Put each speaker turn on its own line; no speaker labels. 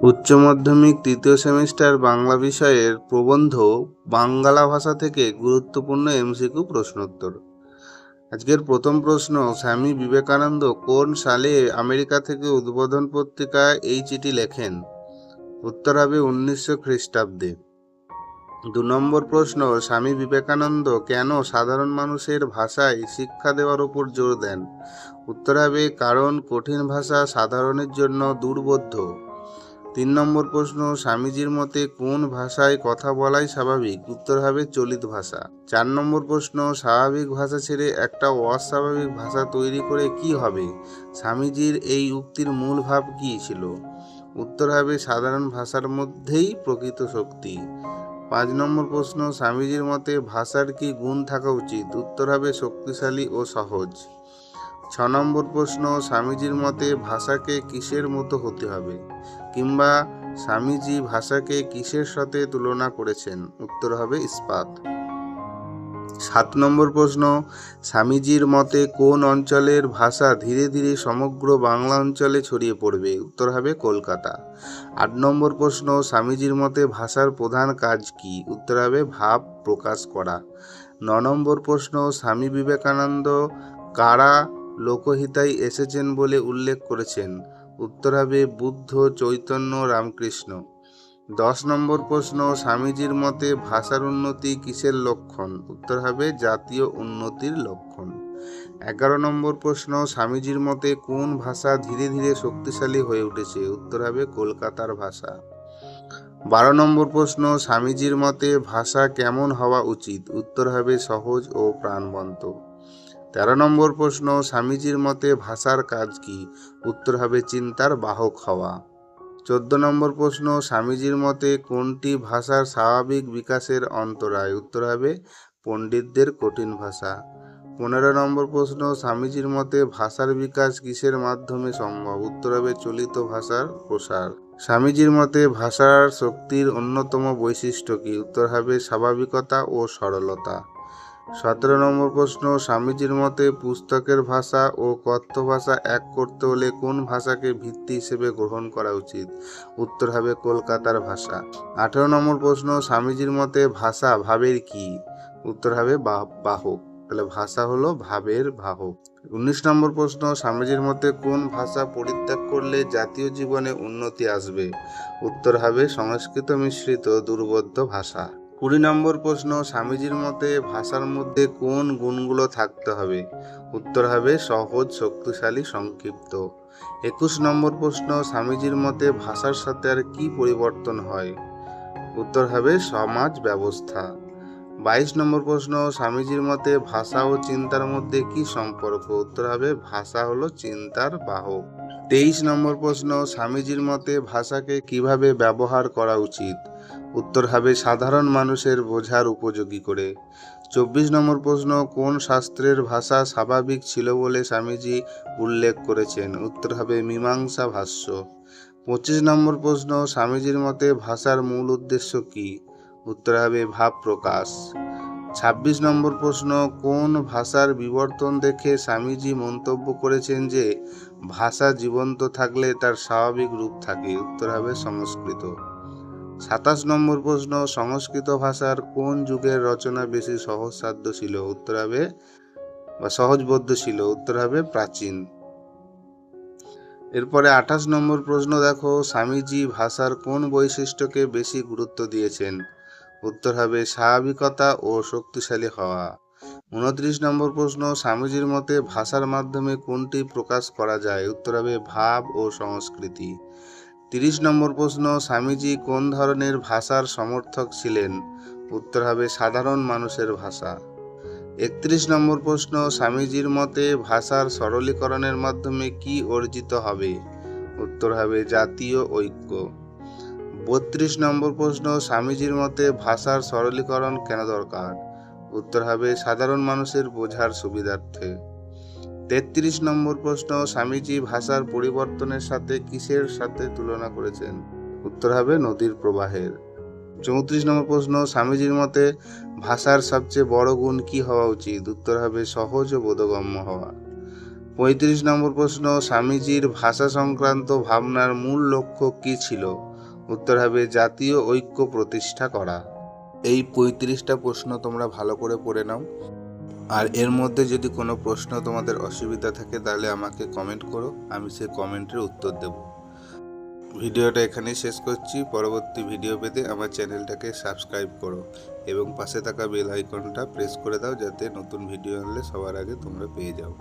উচ্চ মাধ্যমিক তৃতীয় সেমিস্টার বাংলা বিষয়ের প্রবন্ধ বাঙ্গালা ভাষা থেকে গুরুত্বপূর্ণ এমসিকিউ প্রশ্নোত্তর। আজকের প্রথম প্রশ্ন, স্বামী বিবেকানন্দ কোন সালে আমেরিকা থেকে উদ্বোধন পত্রিকায় এই চিঠি লেখেন? উত্তর হবে উনিশশো খ্রিস্টাব্দে। দু নম্বর প্রশ্ন, স্বামী বিবেকানন্দ কেন সাধারণ মানুষের ভাষায় শিক্ষা দেওয়ার উপর জোর দেন? উত্তর হবে, কারণ কঠিন ভাষা সাধারণের জন্য দুর্বোধ্য। তিন নম্বর প্রশ্ন, স্বামীজির মতে কোন ভাষায় কথা বলাই স্বাভাবিক? উত্তর হবে চলিত ভাষা। চার নম্বর প্রশ্ন, স্বাভাবিক ভাষা ছেড়ে একটা অস্বাভাবিক ভাষা তৈরি করে কি হবে? স্বামীজির এই উক্তির মূল ভাব কী ছিল? উত্তর হবে সাধারণ ভাষার মধ্যেই প্রকৃত শক্তি। পাঁচ নম্বর প্রশ্ন, স্বামীজির মতে ভাষার কি গুণ থাকা উচিত? উত্তর হবে শক্তিশালী ও সহজ। ছ নম্বর প্রশ্ন, স্বামীজির মতে ভাষাকে কিসের মতো হতে হবে? কিংবা স্বামীজি ভাষাকে কিসের সাথে তুলনা করেছেন? উত্তর হবে ইস্পাত। সাত নম্বর প্রশ্ন, স্বামীজির মতে কোন অঞ্চলের ভাষা ধীরে ধীরে সমগ্র বাংলা অঞ্চলে ছড়িয়ে পড়বে? উত্তর হবে কলকাতা। আট নম্বর প্রশ্ন, স্বামীজির মতে ভাষার প্রধান কাজ কি? উত্তর হবে ভাব প্রকাশ করা। ন নম্বর প্রশ্ন, স্বামী বিবেকানন্দ কারা লোকহিতায় এসেছেন বলে উল্লেখ করেছেন? উত্তর হবে বুদ্ধ চৈতন্য রামকৃষ্ণ। দশ নম্বর প্রশ্ন, স্বামীজির মতে ভাষার উন্নতি কিসের লক্ষণ? উত্তর হবে, জাতীয় উন্নতির লক্ষণ। এগারো নম্বর প্রশ্ন, স্বামীজির মতে কোন ভাষা ধীরে ধীরে শক্তিশালী হয়ে উঠেছে? উত্তর হবে, কলকাতার ভাষা। বারো নম্বর প্রশ্ন, স্বামীজির মতে ভাষা কেমন হওয়া উচিত? উত্তর হবে, সহজ ও প্রাণবন্ত। তেরো নম্বর প্রশ্ন, স্বামীজির মতে ভাষার কাজ কি? উত্তর হবে চিন্তার বাহক হওয়া। চোদ্দ নম্বর প্রশ্ন, স্বামীজির মতে কোনটি ভাষার স্বাভাবিক বিকাশের অন্তরায়? উত্তর হবে পণ্ডিতদের কঠিন ভাষা। পনেরো নম্বর প্রশ্ন, স্বামীজির মতে ভাষার বিকাশ কিসের মাধ্যমে সম্ভব? উত্তর হবে চলিত ভাষার প্রসার। স্বামীজির মতে ভাষার শক্তির অন্যতম বৈশিষ্ট্য কি? উত্তর হবে স্বাভাবিকতা ও সরলতা। সতেরো নম্বর প্রশ্ন, স্বামীজির মতে পুস্তকের ভাষা ও কথ্য ভাষা এক করতে হলে কোন ভাষাকে ভিত্তি হিসেবে গ্রহণ করা উচিত? উত্তর হবে কলকাতার ভাষা। আঠেরো নম্বর প্রশ্ন, স্বামীজির মতে ভাষা ভাবের কি? উত্তর হবে বাহক। তাহলে ভাষা হলো ভাবের বাহক। উনিশ নম্বর প্রশ্ন, স্বামীজির মতে কোন ভাষা পরিত্যাগ করলে জাতীয় জীবনে উন্নতি আসবে? উত্তর হবে সংস্কৃত মিশ্রিত দুর্বোধ্য ভাষা। কুড়ি নম্বর প্রশ্ন, স্বামীজির মতে ভাষার মধ্যে কোন গুণগুলো থাকতে হবে? উত্তর হবে সহজ, শক্তিশালী, সংক্ষিপ্ত। একুশ নম্বর প্রশ্ন, স্বামীজির মতে ভাষার সাথে আর কি পরিবর্তন হয়? উত্তর হবে সমাজ ব্যবস্থা। বাইশ নম্বর প্রশ্ন, স্বামীজির মতে ভাষা ও চিন্তার মধ্যে কি সম্পর্ক? উত্তর হবে ভাষা হলো চিন্তার বাহক। তেইশ নম্বর প্রশ্ন, স্বামীজির মতে ভাষাকে কীভাবে ব্যবহার করা উচিত? উত্তর হবে, সাধারণ মানুষের বোঝার উপযোগী করে। চব্বিশ নম্বর প্রশ্ন, কোন শাস্ত্রের ভাষা স্বাভাবিক ছিল বলে স্বামীজি উল্লেখ করেছেন? উত্তর হবে, মীমাংসা ভাষ্য। পঁচিশ নম্বর প্রশ্ন, স্বামীজির মতে ভাষার মূল উদ্দেশ্য কি? উত্তর হবে, ভাব প্রকাশ। ছাব্বিশ নম্বর প্রশ্ন, কোন ভাষার বিবর্তন দেখে স্বামীজি মন্তব্য করেছেন যে ভাষা জীবন্ত থাকলে তার স্বাভাবিক রূপ থাকে, উত্তর হবে সংস্কৃত। সাতাশ নম্বর প্রশ্ন, সংস্কৃত ভাষার কোন যুগের রচনা বেশি সহজসাধ্য ছিল? উত্তর হবে, বা সহজবোধ্য ছিল, উত্তর হবে প্রাচীন। এরপরে আঠাশ নম্বর প্রশ্ন, দেখো, স্বামীজি ভাষার কোন বৈশিষ্ট্যকে বেশি গুরুত্ব দিয়েছেন? উত্তর হবে স্বাভাবিকতা ও শক্তিশালী হওয়া। উনত্রিশ নম্বর প্রশ্ন, স্বামীজির মতে ভাষার মাধ্যমে কোনটি প্রকাশ করা যায়? উত্তর হবে ভাব ও সংস্কৃতি। তিরিশ নম্বর প্রশ্ন, স্বামীজি কোন ধরনের ভাষার সমর্থক ছিলেন? উত্তর হবে সাধারণ মানুষের ভাষা। একত্রিশ নম্বর প্রশ্ন, স্বামীজির মতে ভাষার সরলীকরণের মাধ্যমে কি অর্জিত হবে? উত্তর হবে জাতীয় ঐক্য। বত্রিশ নম্বর প্রশ্ন, স্বামীজির মতে ভাষার সরলীকরণ কেন দরকার? উত্তর হবে, সাধারণ মানুষের বোঝার সুবিধার্থে। তেত্রিশ নম্বর প্রশ্ন, স্বামীজি ভাষার পরিবর্তনের সাথে কিসের সাথে তুলনা করেছেন? উত্তর হবে, নদীর প্রবাহের। চৌত্রিশ নম্বর প্রশ্ন, স্বামীজির মতে ভাষার সবচেয়ে বড় গুণ কি হওয়া উচিত? উত্তর হবে, সহজ ও বোধগম্য হওয়া। পঁয়ত্রিশ নম্বর প্রশ্ন, স্বামীজির ভাষা সংক্রান্ত ভাবনার মূল লক্ষ্য কী ছিল? উত্তর হবে, জাতীয় ঐক্য প্রতিষ্ঠা করা। এই পঁয়ত্রিশটা প্রশ্ন তোমরা ভালো করে পড়ে নাও। আর এর মধ্যে যদি কোনো প্রশ্ন তোমাদের অসুবিধা থাকে, তাহলে আমাকে কমেন্ট করো, আমি সেই কমেন্টের উত্তর দেব। ভিডিওটা এখানেই শেষ করছি। পরবর্তী ভিডিও পেতে আমার চ্যানেলটাকে সাবস্ক্রাইব করো এবং পাশে থাকা বেল আইকনটা প্রেস করে দাও, যাতে নতুন ভিডিও আনলে সবার আগে তোমরা পেয়ে যাও।